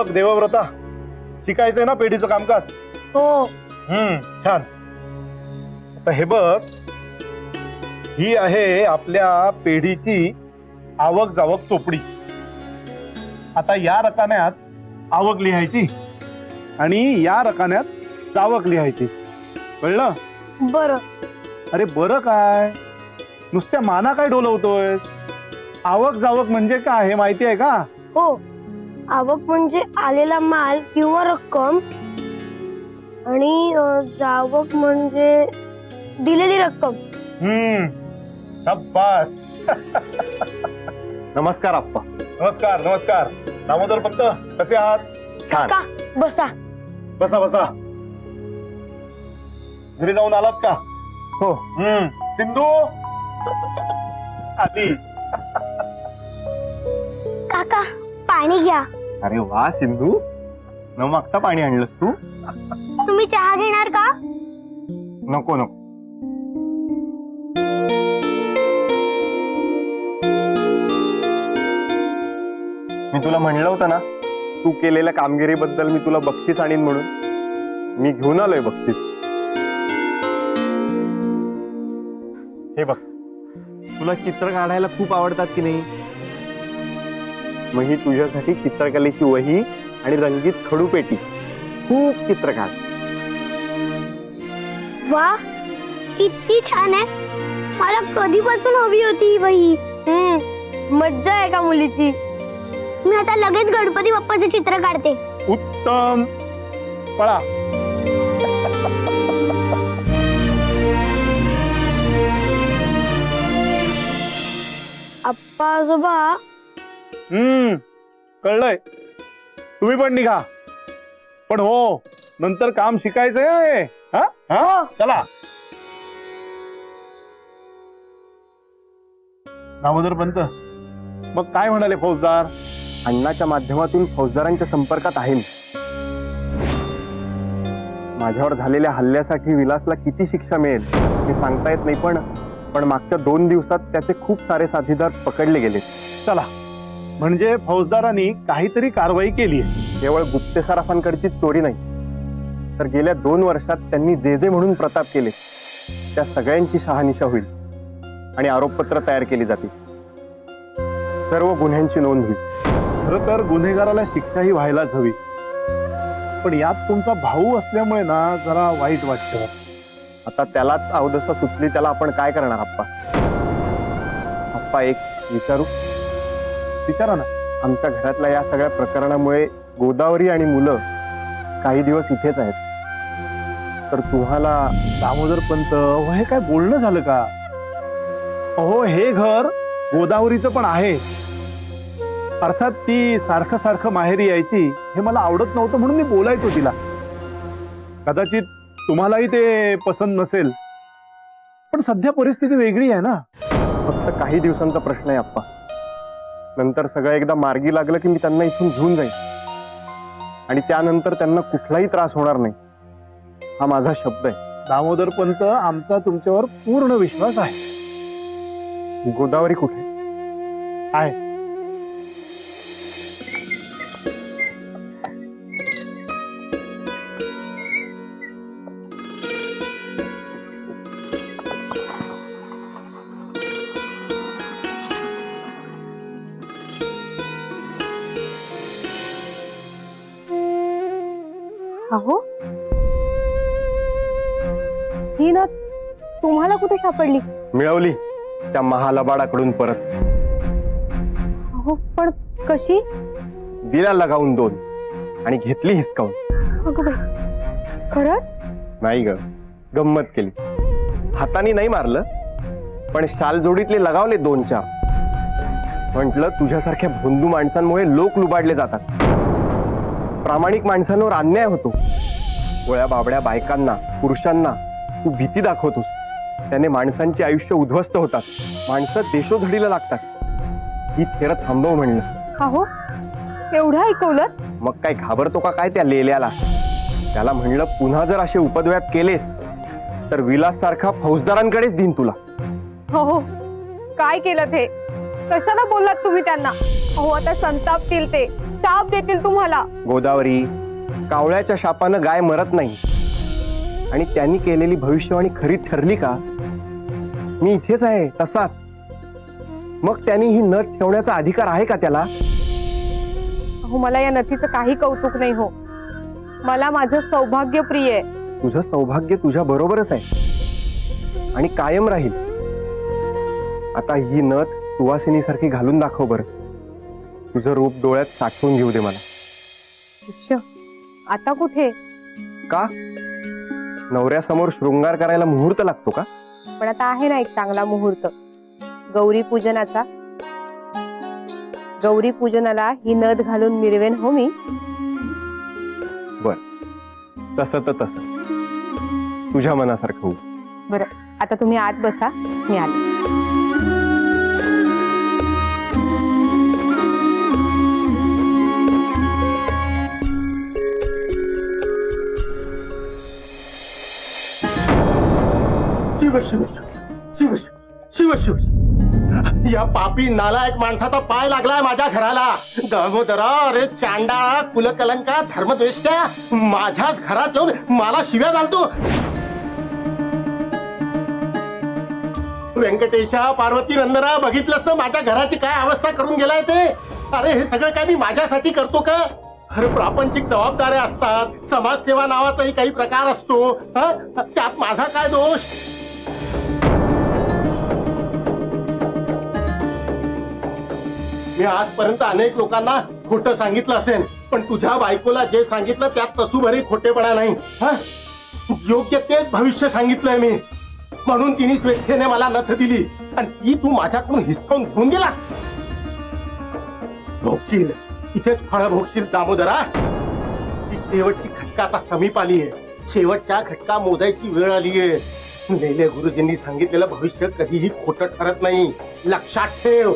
बघ देवव्रता. शिकायचंय ना पेढीचं कामकाज? हो. हम्म छान. आता हे बघ ही आहे आपल्या पेढीची आवक जावक चोपडी. आता या रकान्यात आवक लिहायची आणि या रकान्यात जावक लिहायची. कळलं? बर. अरे बरं काय? नुसत्या माना काय डोलवतोय आवक जावक म्हणजे काय हे माहिती आहे का? हो. आवक म्हणजे आलेला माल किंवा रक्कम. आणि अं, जावक म्हणजे दिलेली रक्कम. हम्म. नमस्कार आप्पा. नमस्कार नमस्कार. दामोदर पंत कसे आहात? छान. का? बसा. बसा बसा. घरी जाऊन आलात का? हो. हम्म. सिंधू? आली. काका पाणी घ्या. अरे वा सिंधू. न मागता पाणी आणलंस तू. तुम्ही चहा घेणार का? नको नको. मी तुला म्हणलं होतं ना तू केलेल्या कामगिरीबद्दल मी तुला बक्षीस आणीन म्हणून. मी घेऊन आलोय बक्षीस. हे बघ तुला चित्र काढायला खूप आवडतात की नाही? मग ही तुझ्यासाठी चित्रकलेची वही आणि रंगीत खडूपेटी. खूप चित्रकार. वा किती छान आहे. मला कधीपासून हवी होती ही वही. मज्जा आहे का मुलीची? मी आता लगेच गणपती बाप्पाचे चित्र काढते. उत्तम. पळा. आप्पा आजोबा हम्म कळलंय. तुम्ही पण निघा. पण हो नंतर काम शिकायचंय आहे. हा. हा? चला. दामोदर पंत. मग काय म्हणाले फौजदार? अण्णाच्या माध्यमातून फौजदारांच्या संपर्कात आहे मी. माझ्यावर झालेल्या हल्ल्यासाठी विलासला किती शिक्षा मिळेल हे सांगता येत नाही पण पण मागच्या दोन दिवसात त्याचे खूप सारे साथीदार पकडले गेले चला. म्हणजे फौजदारांनी काहीतरी कारवाई केली केवळ गुप्ते सराफांकडची चोरी नाही तर गेल्या दोन वर्षात त्यांनी जे जे म्हणून प्रताप केले त्या सगळ्यांची शहानिशा होईल आणि आरोपपत्र तयार केली जातील. सर्व गुन्ह्यांची नोंद होईल. खर तर गुन्हेगाराला शिक्षा ही व्हायलाच हवी. पण यात तुमचा भाऊ असल्यामुळे ना जरा वाईट वाटतं. आता त्यालाच अवदसा सुचली त्याला आपण काय करणार आप्पा? आप्पा एक विचारू? विचारा ना. आमच्या घरातल्या या सगळ्या प्रकरणामुळे गोदावरी आणि मुलं काही दिवस इथेच आहेत. तर तुम्हाला दामोदर पंत हे काय बोलणं झालं का? अहो हे घर गोदावरीचं पण आहे. अर्थात ती सारखं सारखं माहेरी यायची हे मला आवडत नव्हतं म्हणून मी बोलायचो तिला. कदाचित तुम्हालाही ते पसंत नसेल. पण सध्या परिस्थिती वेगळी आहे ना. फक्त काही दिवसांचा प्रश्न आहे आप्पा. नंतर सगळं एकदा मार्गी लागलं की मी त्यांना इथून घेऊन जाईन. आणि त्यानंतर त्यांना कुठलाही त्रास होणार नाही. हा माझा शब्द आहे. दामोदर पंत आमचा तुमच्यावर पूर्ण विश्वास आहे. गोदावरी कुठे? आहे. अहो? ही ना तुम्हाला कुठे सापडली? मिळवली. त्या महालबाडाकडून परत. अहो पण कशी? दिला लगावून दोन आणि घेतली हिसकावून. अगं बाई खरंच? नाही ग गंमत केली. हाताने नाही मारलं पण शाल जोडीतले लगावले दोन चार. म्हटलं तुझ्यासारख्या भोंदू माणसांमुळे लोक लुबाडले जातात. प्रामाणिक माणसांवर अन्याय होतो. गोळ्या बाबड्या बायकांना पुरुषांना तू भीती दाखवतोस. त्याने माणसांची आयुष्य उद्ध्वस्त होतात. माणसं देशोधडीला लागतात. ही थेर थांबव म्हणलं. अहो एवढं ऐकवलं मग काय घाबरतो का काय त्या लेल्याला? त्याला म्हणलं पुन्हा जर असे उपद्व्याप केलेस तर विलास सारखा फौजदारांकडेच देईन तुला. हो काय केलं ते? कशाला बोललात तुम्ही त्यांना? अहो आता संतापतील ते. शाप देतील तुम्हाला. गोदावरी कावळ्याच्या शापानं गाय मरत नाही. आणि त्यांनी केलेली भविष्यवाणी खरी ठरली का? मी इथेच आहे तसाच. मग त्यांनी ही नथ ठेवण्याचा अधिकार आहे का त्याला? अहो मला या नथीचं काही कौतुक नाही हो. मला माझं सौभाग्य प्रिय आहे. तुझं सौभाग्य तुझ्या बरोबरच आहे. आणि कायम राहील. आता ही नथ सुवासिनीसारखी घालून दाखव बरं. तुझं रूप डोळ्यात साठवून घेऊ दे मला. आता कुठे? का? नवऱ्यासमोर शृंगार करायला मुहूर्त लागतो का? पण आता आहे ना एक चांगला मुहूर्त. गौरी पूजनाचा. गौरी पूजनाला ही नथ घालून मिरवेन हो मी. तसं तर तसं. तुझ्या मनासारखं होऊ. बरं. आता तुम्ही आत बसा. मी आले. शिव शिव शिव शिव शिव शिव या पापी नालायक माणसाचा पाय लागलाय माझ्या घराला. दामोदरा अरे चांडाळा कुलकलंका धर्मद्वेष्ट्या माझ्याच घरात येऊन मला शिव्या घालतो. व्यंकटेशा पार्वती नंदना बघितलंस ना माझ्या घराची काय अवस्था करून गेलाय ते? अरे हे सगळं काय मी माझ्यासाठी करतो का? अरे प्रापंचिक जबाबदाऱ्या असतात. समाजसेवा नावाचाही काही प्रकार असतो. त्यात माझा काय दोष? मी आजपर्यंत अनेक लोकांना खोटं सांगितलं असेल पण तुझ्या बायकोला जे सांगितलं त्यात तसूभरी खोटेपणा नाही. योग्य तेच भविष्य सांगितलंय मी. म्हणून तिने स्वेच्छेने मला नथ दिली. आणि ती तू माझ्याकडून हिसकावून घेऊन गेलास. भोगशील इथेच फळ भोगशील दामोदरा. ती शेवटची घटका आता समीप आली आहे. शेवटच्या घटका मोजायची वेळ आली आहे. नेले गुरुजींनी सांगितलेलं भविष्य कधीही खोटं ठरत नाही. लक्षात ठेव.